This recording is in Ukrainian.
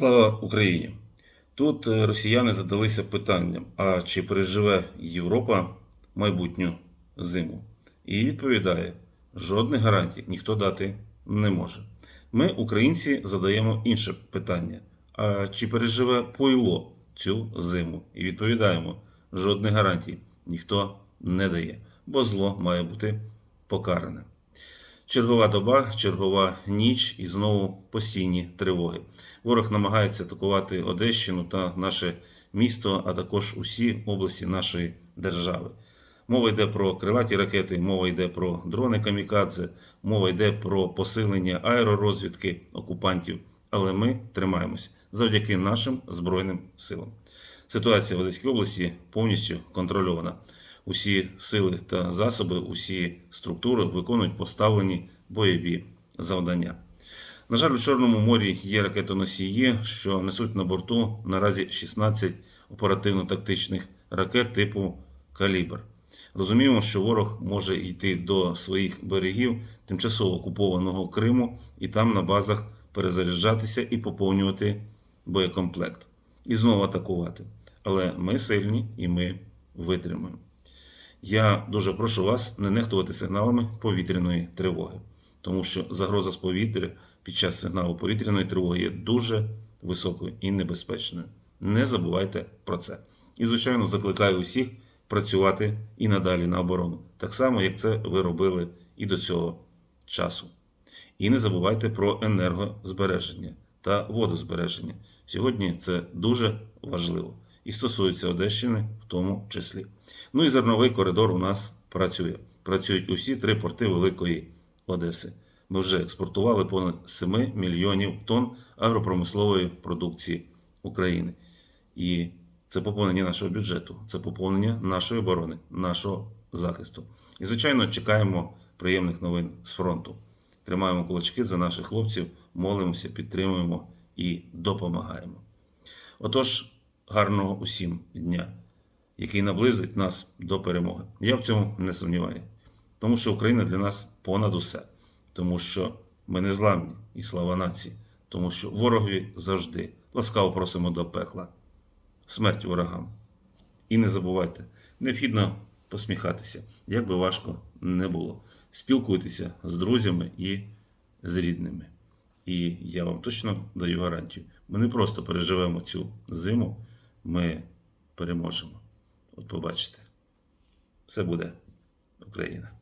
Слава Україні! Тут е, росіяни задалися питанням: а чи переживе Європа майбутню зиму? І відповідає: жодних гарантій ніхто дати не може. Ми, українці, задаємо інше питання: а чи переживе пойло цю зиму? І відповідаємо: жодних гарантій ніхто не дає, бо зло має бути покаране. Чергова доба, чергова ніч і знову постійні тривоги. Ворог намагається атакувати Одещину та наше місто, а також усі області нашої держави. Мова йде про крилаті ракети, мова йде про дрони камікадзе, мова йде про посилення аеророзвідки окупантів. Але ми тримаємось завдяки нашим збройним силам. Ситуація в Одеській області повністю контрольована. Усі сили та засоби, усі структури виконують поставлені бойові завдання. На жаль, у Чорному морі є ракетоносії, що несуть на борту наразі 16 оперативно-тактичних ракет типу Калібр. Розуміємо, що ворог може йти до своїх берегів тимчасово окупованого Криму і там на базах перезаряджатися і поповнювати боєкомплект. І знову атакувати. Але ми сильні і ми витримаємо. Я дуже прошу вас не нехтувати сигналами повітряної тривоги, тому що загроза з повітря під час сигналу повітряної тривоги є дуже високою і небезпечною. Не забувайте про це. І, звичайно, закликаю усіх працювати і надалі на оборону, так само, як це ви робили і до цього часу. І не забувайте про енергозбереження та водозбереження. Сьогодні це дуже важливо і стосується Одещини в тому числі. Ну і зерновий коридор у нас працює. Працюють усі три порти Великої Одеси. Ми вже експортували понад 7 мільйонів тонн агропромислової продукції України. І це поповнення нашого бюджету, це поповнення нашої оборони, нашого захисту. І, звичайно, чекаємо приємних новин з фронту. Тримаємо кулачки за наших хлопців, молимося, підтримуємо і допомагаємо. Отож, гарного усім дня, який наблизить нас до перемоги. Я в цьому не сумніваю. Тому що Україна для нас понад усе, тому що ми не зламні і слава нації, тому що ворогові завжди ласкаво просимо до пекла. Смерть ворогам. І не забувайте, необхідно посміхатися, як би важко не було. Спілкуйтеся з друзями і з рідними. І я вам точно даю гарантію. Ми не просто переживемо цю зиму, ми переможемо. От побачите, все буде Україна.